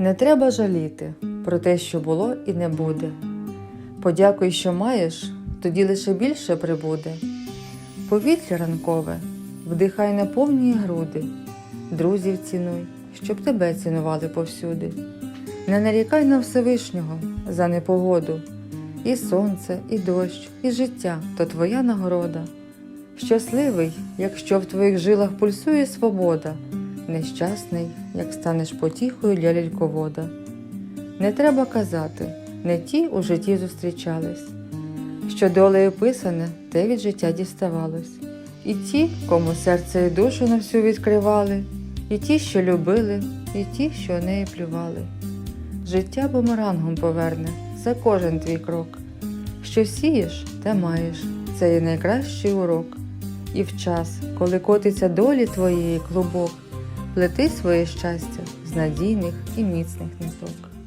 Не треба жаліти про те, що було і не буде. Подякуй, що маєш, тоді лише більше прибуде. Повітря ранкове, вдихай на повні груди, друзів цінуй, щоб тебе цінували повсюди. Не нарікай на Всевишнього за непогоду. І сонце, і дощ, і життя то твоя нагорода. Щасливий, якщо в твоїх жилах пульсує свобода, нещасний, як станеш потіхою для лільковода. Не треба казати, не ті у житті зустрічались. Що долею писане, те від життя діставалось. І ті, кому серце і душу на всю відкривали, і ті, що любили, і ті, що неї плювали. Життя бумерангом поверне за кожен твій крок. Що сієш, те маєш, це є найкращий урок. І в час, коли котиться долі твоєї клубок, плети своє щастя з надійних і міцних ниток.